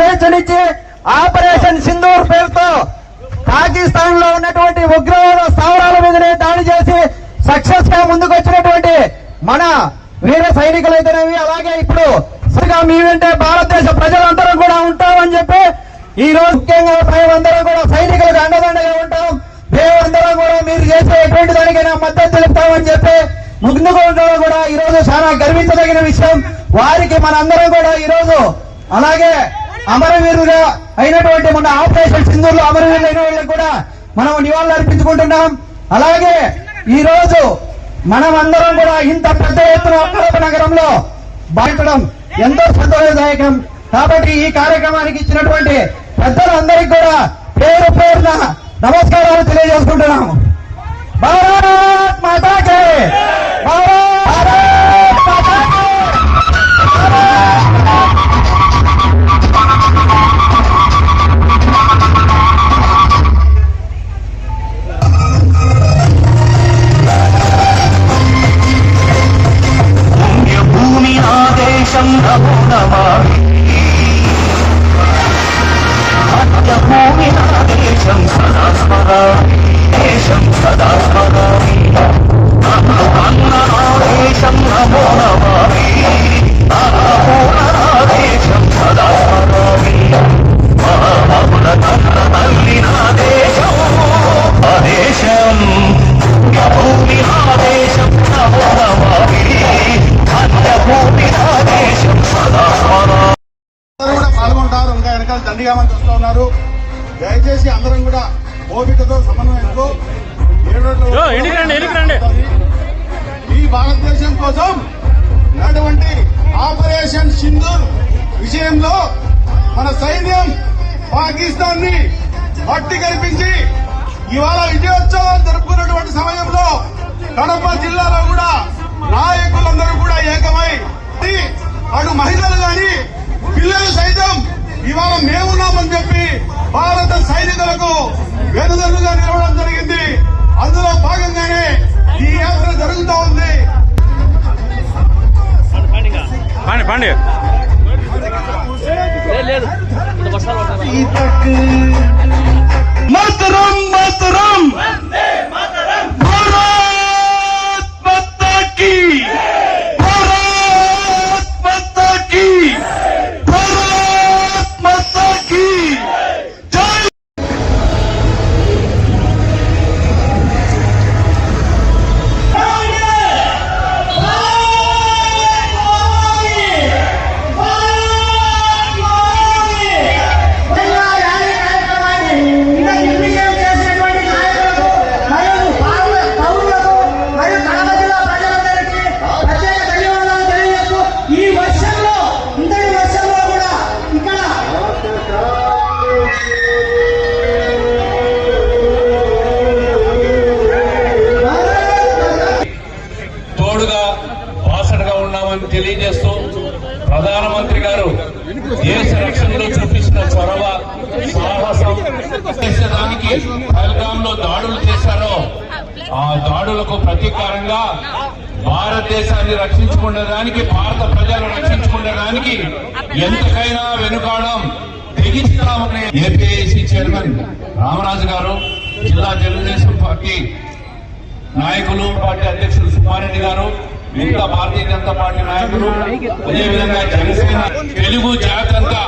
స్వేచ్ఛనిచ్చి operation Sindoor పేరుతో పాకిస్తాన్లో ఉన్నటువంటి ఉగ్రవాద స్థావరాల మీదనే దాడి చేసి సక్సెస్గా ముందుకు వచ్చినటువంటి మన వీర సైనికులైతేనేవి అలాగే ఇప్పుడు సరిగా మీ వెంటే భారతదేశ ప్రజలందరూ కూడా ఉంటామని చెప్పి ఈ రోజు ముఖ్యంగా మేమందరం కూడా సైనికులకు అండదండగా ఉంటాం. మేమందరం కూడా మీరు చేసే ఎటువంటి దానికైనా మద్దతు తెలుపుతామని చెప్పి ముందుకుంటారు కూడా ఈ రోజు చాలా గర్వించదగిన విషయం. వారికి మనందరం కూడా ఈ రోజు అలాగే అమరవీరుగా అయినటువంటి మన ఆపరేషన్ సింధూర్లో అమరవీరులు అయిన వాళ్ళకి కూడా మనం నివాళులు అర్పించుకుంటున్నాం. అలాగే ఈ రోజు మనం అందరం కూడా ఇంత పెద్ద ఎత్తున కడప నగరంలో బాధించడం ఎంతో సంతోషదాయకం. కాబట్టి ఈ కార్యక్రమానికి ఇచ్చినటువంటి పెద్దలందరికీ కూడా పేరు పేరున నమస్కారాలు తెలియజేసుకుంటున్నాము. భారత్ మాతాకే! భారత్ ఈ భారతదేశం కోసం ఉన్నటువంటి ఆపరేషన్ సింధూర్ విషయంలో మన సైన్యం పాకిస్తాన్ని మట్టి కనిపించి ఇవాళ విజయోత్సవం జరుపుకున్నటువంటి సమయంలో కడప జిల్లాలో కూడా మాతరం మాతరం భారత్ మాతా కీ తెలియజేస్తూ ప్రధానమంత్రి గారు దేశ రక్షణలో చూపించిన చొరవ సాహసం చేసేదానికి పహల్గాంలో దాడులు చేశారో ఆ దాడులకు ప్రతీకారంగా భారతదేశాన్ని రక్షించుకునేదానికి భారత ప్రజలు రక్షించుకునేదానికి ఎంతకైనా వెనుకాడం తెగిస్తామని ఏపీఐసి చైర్మన్ రామరాజు గారు జిల్లా తెలుగుదేశం పార్టీ నాయకులు పార్టీ అధ్యక్షులు సుబ్బారెడ్డి గారు మిగతా భారతీయ జనతా పార్టీ నాయకులు అదేవిధంగా జనసేన తెలుగు జాతంతా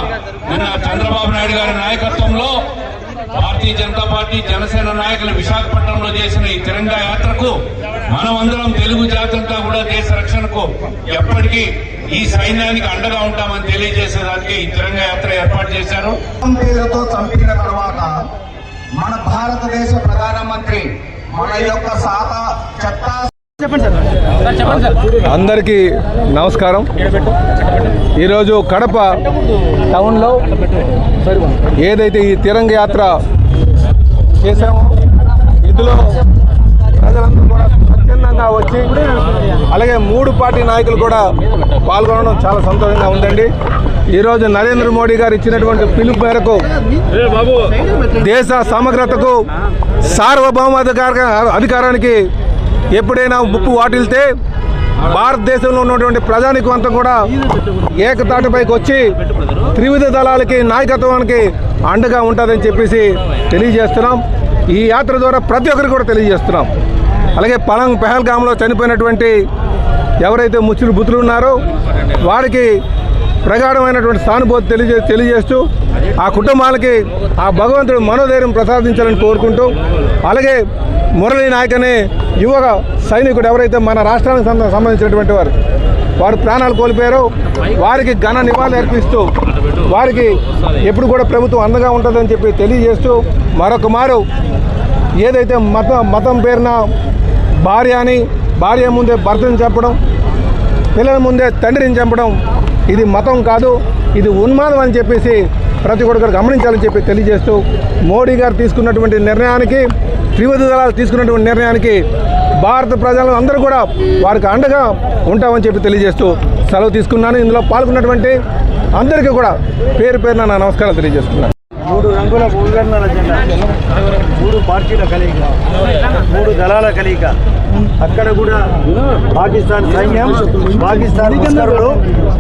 నిన్న చంద్రబాబు నాయుడు గారి నాయకత్వంలో భారతీయ జనతా పార్టీ జనసేన నాయకులు విశాఖపట్నంలో చేసిన ఈ తిరంగా యాత్రకు మనమందరం తెలుగు జాతంతా కూడా దేశ రక్షణకు ఎప్పటికీ ఈ సైన్యానికి అండగా ఉంటామని తెలియజేసేదానికి ఈ తిరంగా యాత్ర ఏర్పాటు చేశారు. పేరుతో చంపిన తర్వాత మన భారతదేశ ప్రధానమంత్రి మన యొక్క సాత చట్టా అందరికీ నమస్కారం. ఈరోజు కడప టౌన్లో ఏదైతే ఈ తిరంగ యాత్ర చేశామో ఇందులో ప్రజలందరూ కూడా స్వచ్ఛందంగా వచ్చి అలాగే మూడు పార్టీ నాయకులు కూడా పాల్గొనడం చాలా సంతోషంగా ఉందండి. ఈరోజు నరేంద్ర మోడీ గారు ఇచ్చినటువంటి పిలుపు మేరకు దేశ సమగ్రతకు సార్వభౌమాధికార అధికారానికి ఎప్పుడైనా ముప్పు వాటిల్తే భారతదేశంలో ఉన్నటువంటి ప్రజానికం అంతా కూడా ఏకతాటిపైకి వచ్చి త్రివిధ దళాలకి నాయకత్వానికి అండగా ఉంటుందని చెప్పేసి తెలియజేస్తున్నాం. ఈ యాత్ర ద్వారా ప్రతి ఒక్కరికి కూడా తెలియజేస్తున్నాం. అలాగే పలంగ్ పెహల్గామ్లో చనిపోయినటువంటి ఎవరైతే ముచ్చులు బుతులు ఉన్నారో వారికి ప్రగాఢమైనటువంటి సానుభూతి తెలియజే తెలియజేస్తూ ఆ కుటుంబాలకి ఆ భగవంతుడు మనోధైర్యం ప్రసాదించాలని కోరుకుంటూ అలాగే మురళీ నాయక్ అనే యువ సైనికుడు ఎవరైతే మన రాష్ట్రానికి సంబంధించినటువంటి వారు వారు ప్రాణాలు కోల్పోయారో వారికి ఘన నివాళులు అర్పిస్తూ వారికి ఎప్పుడు కూడా ప్రభుత్వం అండగా ఉంటుందని చెప్పి తెలియజేస్తూ మరొక మారు ఏదైతే మత మతం పేరున భార్య అని భార్య ముందే భర్తని చెప్పడం పిల్లల ముందే తండ్రిని చంపడం ఇది మతం కాదు ఇది ఉన్మాదం అని చెప్పేసి ప్రతి ఒక్కరు గమనించాలని చెప్పి తెలియజేస్తూ మోడీ గారు తీసుకున్నటువంటి నిర్ణయానికి త్రివిధ దళాలు తీసుకున్నటువంటి నిర్ణయానికి భారత ప్రజలు అందరూ కూడా వారికి అండగా ఉంటామని చెప్పి తెలియజేస్తూ సెలవు తీసుకున్నాను. ఇందులో పాల్గొన్నటువంటి అందరికీ కూడా పేరు పేరున నా నమస్కారం తెలియజేస్తున్నాను. మూడు రంగుల భూగర్ణాల జెండా. మూడు పార్టీల కలయిక. మూడు దళాల కలయిక. అక్కడ కూడా పాకిస్తాన్ సైన్యం పాకిస్తాన్ ముస్కరులు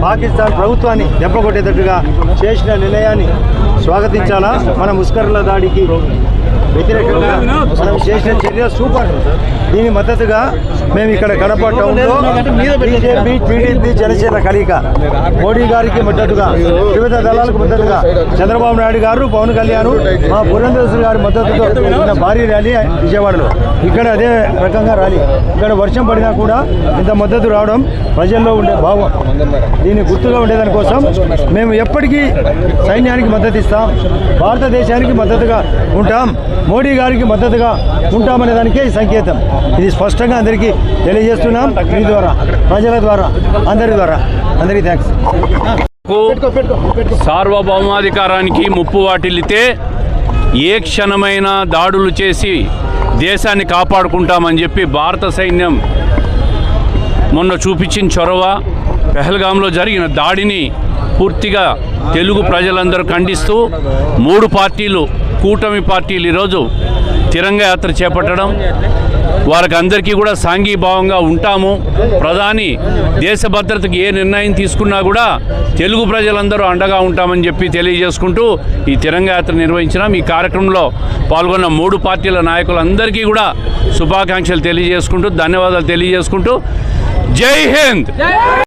పాకిస్తాన్ ప్రభుత్వాన్ని దెబ్బ కొట్టేటట్టుగా చేసిన నిర్ణయాన్ని స్వాగతించాలా మన ముస్కరుల దాడికి? వ్యతిరేకంగా మనం చేసిన చర్య సూపర్. దీని మద్దతుగా మేము ఇక్కడ కడప టౌన్లో బీజేపీ టీడీపీ జనసేన కలయిక మోడీ గారికి మద్దతుగా వివిధ దళాలకు మద్దతుగా చంద్రబాబు నాయుడు గారు పవన్ కళ్యాణ్ మా పురంధేశ్వరి గారి మద్దతుతో భారీ ర్యాలీ విజయవాడలో. ఇక్కడ అదే రకంగా ర్యాలీ. ఇక్కడ వర్షం పడినా కూడా ఇంత మద్దతు రావడం ప్రజల్లో ఉండే భావం. దీన్ని గుర్తుగా ఉండేదాని కోసం మేము ఎప్పటికీ సైన్యానికి మద్దతు ఇస్తాం భారతదేశానికి మద్దతుగా ఉంటాం. మోడీ గారికి మద్దతుగా ఉంటామనే దానికే ఈ సంకేతం. ఇది స్పష్టంగా అందరికీ తెలియజేస్తున్నాం. మీ ద్వారా ప్రజల ద్వారా అందరి ద్వారా. అందరికీ థ్యాంక్స్ సార్వభౌమాధికారానికి ముప్పు వాటిల్లితే ఏ క్షణమైన దాడులు చేసి దేశాన్ని కాపాడుకుంటామని చెప్పి భారత సైన్యం మొన్న చూపించిన చొరవ పెహల్గాంలో జరిగిన దాడిని పూర్తిగా తెలుగు ప్రజలందరూ ఖండిస్తూ మూడు పార్టీలు కూటమి పార్టీలు ఈరోజు తిరంగ యాత్ర చేపట్టడం వారికి అందరికీ కూడా సాంఘీభావంగా ఉంటాము. ప్రధాని దేశ భద్రతకి ఏ నిర్ణయం తీసుకున్నా కూడా తెలుగు ప్రజలందరూ అండగా ఉంటామని చెప్పి తెలియజేసుకుంటూ ఈ తిరంగ యాత్ర నిర్వహించినాం. ఈ కార్యక్రమంలో పాల్గొన్న మూడు పార్టీల నాయకులందరికీ కూడా శుభాకాంక్షలు తెలియజేసుకుంటూ ధన్యవాదాలు తెలియజేసుకుంటూ. జై హింద్!